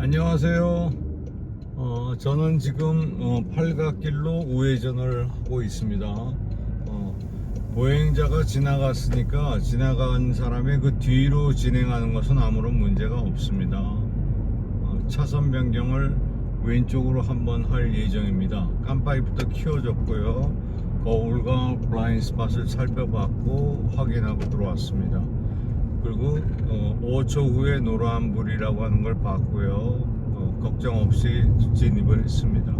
안녕하세요. 어, 저는 지금 어, 팔각길로 우회전을 하고 있습니다. 어, 보행자가 지나갔으니까 지나간 사람의 그 뒤로 진행하는 것은 아무런 문제가 없습니다. 어, 차선 변경을 왼쪽으로 한번 할 예정입니다. 깜빡이부터 키워줬고요. 거울과 블라인드 스팟을 살펴봤고 확인하고 들어왔습니다. 그리고 어, 5초 후에 노란 불이라고 하는 걸 봤고요. 어, 걱정 없이 진입을 했습니다.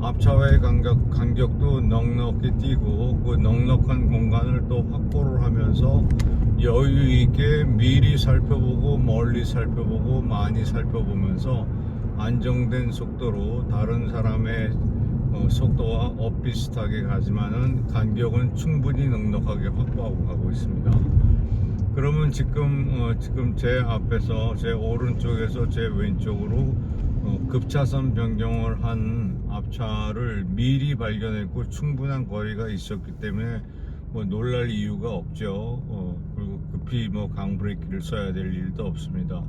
앞차와의 간격, 간격도 넉넉히 띄고 그 넉넉한 공간을 또 확보를 하면서 여유 있게 미리 살펴보고 멀리 살펴보고 많이 살펴보면서 안정된 속도로 다른 사람의 어, 속도와 엇비슷하게 가지만은 간격은 충분히 넉넉하게 확보하고 가고 있습니다. 그러면 지금 어, 지금 제 앞에서 제 오른쪽에서 제 왼쪽으로 어, 급차선 변경을 한 앞차를 미리 발견했고 충분한 거리가 있었기 때문에 뭐 놀랄 이유가 없죠. 어, 그리고 급히 뭐 강브레이크를 써야 될 일도 없습니다.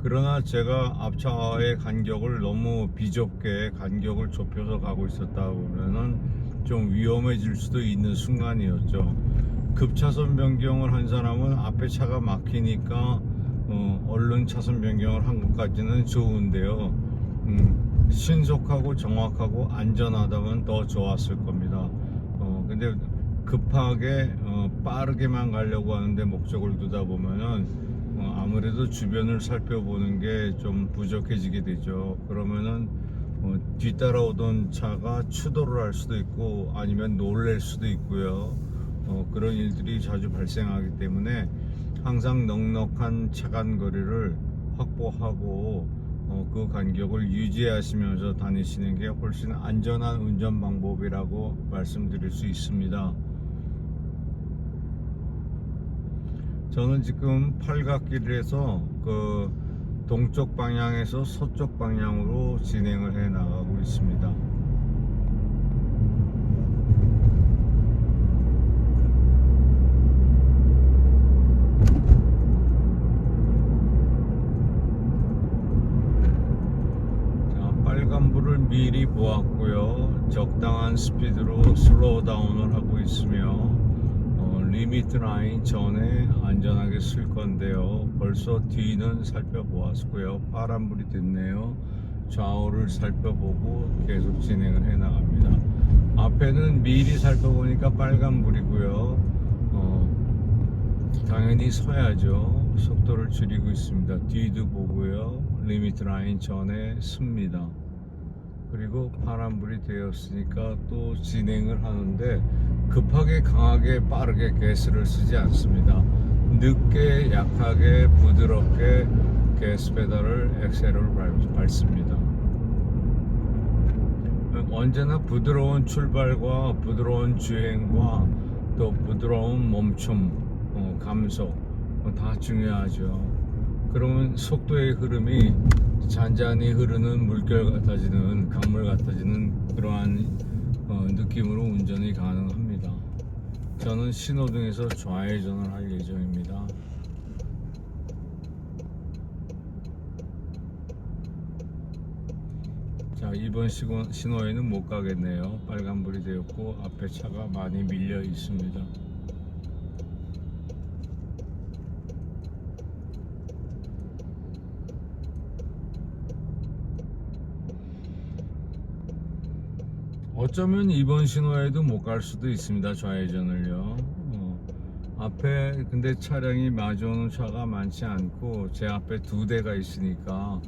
그러나 제가 앞차와의 간격을 너무 비좁게 간격을 좁혀서 가고 있었다 보면은 좀 위험해질 수도 있는 순간이었죠. 급차선 변경을 한 사람은 앞에 차가 막히니까 어, 얼른 차선 변경을 한 것까지는 좋은데요. 음, 신속하고 정확하고 안전하다면 더 좋았을 겁니다. 어, 근데 급하게 어, 빠르게만 가려고 하는데 목적을 두다 보면은 어, 아무래도 주변을 살펴보는 게 좀 부족해지게 되죠. 그러면은 어, 뒤따라오던 차가 추돌을 할 수도 있고 아니면 놀랄 수도 있고요. 어, 그런 일들이 자주 발생하기 때문에 항상 넉넉한 차간 거리를 확보하고 어, 그 간격을 유지하시면서 다니시는 게 훨씬 안전한 운전 방법이라고 말씀드릴 수 있습니다. 저는 지금 팔각길에서 그 동쪽 방향에서 서쪽 방향으로 진행을 해 나가고 있습니다. 자, 빨간불을 보았고요. 적당한 스피드로 슬로우 다운을 하고 있으며 어, 리미트 라인 전에 안전하게 쓸 건데요. 벌써 뒤는 살펴보았고요. 파란불이 됐네요. 좌우를 살펴보고 계속 진행을 해 나갑니다. 앞에는 미리 살펴보니까 빨간불이고요. 어, 당연히 서야죠. 속도를 줄이고 있습니다. 뒤도 보고요. 리미트 라인 전에 씁니다. 그리고 파란불이 되었으니까 또 진행을 하는데 급하게 강하게 빠르게 가스를 쓰지 않습니다. 늦게 약하게 부드럽게 가스 페달을 엑셀을 밟- 밟습니다. 언제나 부드러운 출발과 부드러운 주행과 또 부드러운 멈춤, 어, 감속 어, 다 중요하죠. 그러면 속도의 흐름이 잔잔히 흐르는 물결 같아지는 강물 같아지는 그러한 어, 느낌으로 운전이 가능합니다. 저는 신호등에서 좌회전을 할 예정입니다. 자 이번 신호에는 못 가겠네요. 빨간불이 되었고 앞에 차가 많이 밀려 있습니다. 어쩌면 이번 신호에도 못 갈 수도 있습니다. 좌회전을요. 어, 앞에 근데 차량이 마주오는 차가 많지 않고 제 앞에 두 대가 있으니까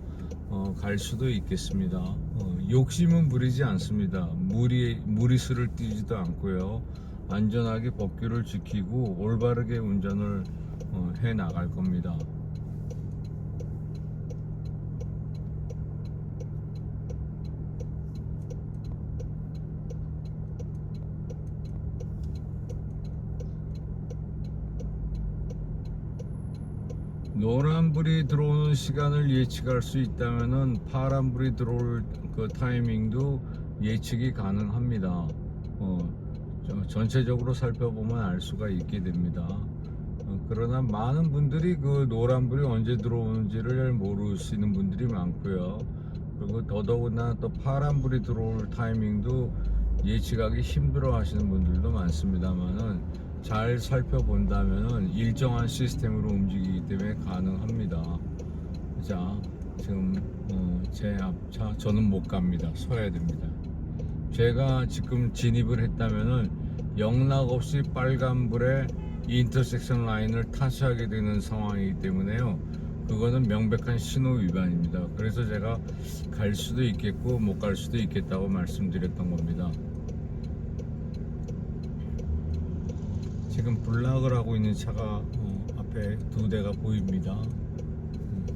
어, 갈 수도 있겠습니다. 어, 욕심은 부리지 않습니다. 무리 무리수를 띄지도 않고요. 안전하게 법규를 지키고 올바르게 운전을 어, 해 나갈 겁니다. 노란불이 들어오는 시간을 예측할 수 있다면은 파란불이 들어올 그 타이밍도 예측이 가능합니다. 어, 저- 전체적으로 살펴보면 알 수가 있게 됩니다. 어, 그러나 많은 분들이 그 노란불이 언제 들어오는지를 모르시는 분들이 많고요. 그리고 더더구나 또 파란불이 들어올 타이밍도 예측하기 힘들어 하시는 분들도 많습니다만은 잘 살펴본다면은 일정한 시스템으로 움직이기 때문에 가능합니다. 자, 지금 어, 제 앞차 저는 못 갑니다. 서야 됩니다. 제가 지금 진입을 했다면은 영락 없이 빨간불에 인터섹션 라인을 타시하게 되는 상황이기 때문에요. 그거는 명백한 신호 위반입니다. 그래서 제가 갈 수도 있겠고 못 갈 수도 있겠다고 말씀드렸던 겁니다. 지금 블락을 하고 있는 차가 어, 앞에 두 대가 보입니다. 음.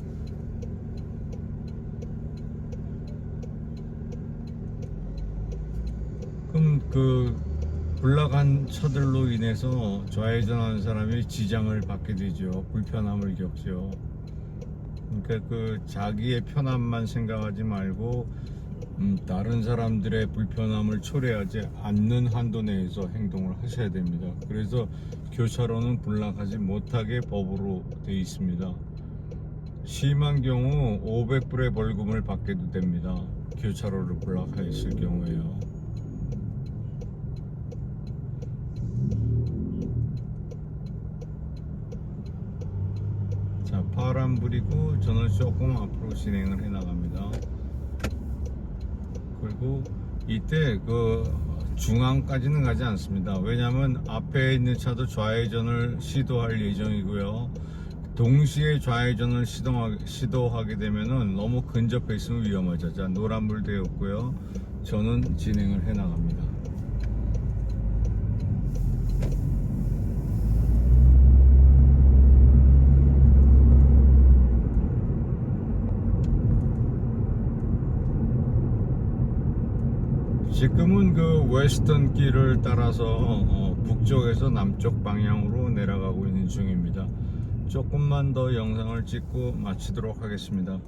그럼 그 블락한 차들로 인해서 좌회전하는 사람이 지장을 받게 되죠. 불편함을 겪죠. 그러니까 그 자기의 편함만 생각하지 말고 음, 다른 사람들의 불편함을 초래하지 않는 한도 내에서 행동을 하셔야 됩니다. 그래서 교차로는 블락하지 못하게 법으로 되어 있습니다. 심한 경우 500불의 벌금을 받게도 됩니다. 교차로를 블락하였을 경우에요. 자, 파란불이고 저는 조금 앞으로 진행을 해 나갑니다. 그리고 이때 그 중앙까지는 가지 않습니다. 왜냐하면 앞에 있는 차도 좌회전을 시도할 예정이고요. 동시에 좌회전을 시도하게, 시도하게 되면은 너무 근접해 있으면 위험하죠. 자, 노란불 되었고요. 저는 진행을 해 나갑니다. 지금은 그 웨스턴 길을 따라서 어, 북쪽에서 남쪽 방향으로 내려가고 있는 중입니다. 조금만 더 영상을 찍고 마치도록 하겠습니다.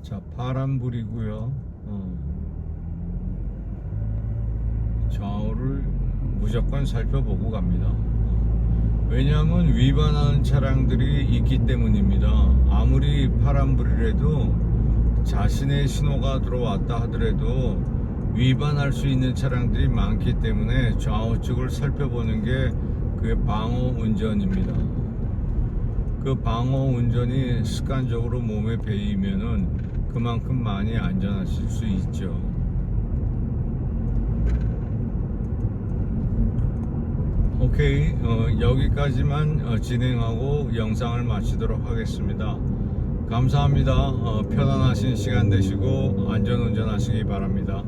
자, 파란불이고요. 어. 좌우를 무조건 살펴보고 갑니다. 왜냐하면 위반하는 차량들이 있기 때문입니다. 아무리 파란불이라도 자신의 신호가 들어왔다 하더라도 위반할 수 있는 차량들이 많기 때문에 좌우측을 살펴보는 게 그게 방어 운전입니다. 그 방어 운전이 습관적으로 몸에 배이면은 그만큼 많이 안전하실 수 있죠. 오케이 어, 여기까지만 어, 진행하고 영상을 마치도록 하겠습니다. 감사합니다. 어, 편안하신 시간 되시고 안전운전 하시기 바랍니다.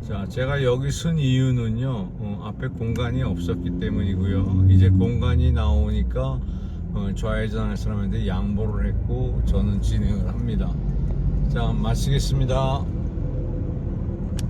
자, 제가 여기 쓴 이유는요, 어, 앞에 공간이 없었기 때문이고요. 이제 공간이 나오니까 어, 좌회전할 사람한테 양보를 했고 저는 진행을 합니다. 자, 마치겠습니다.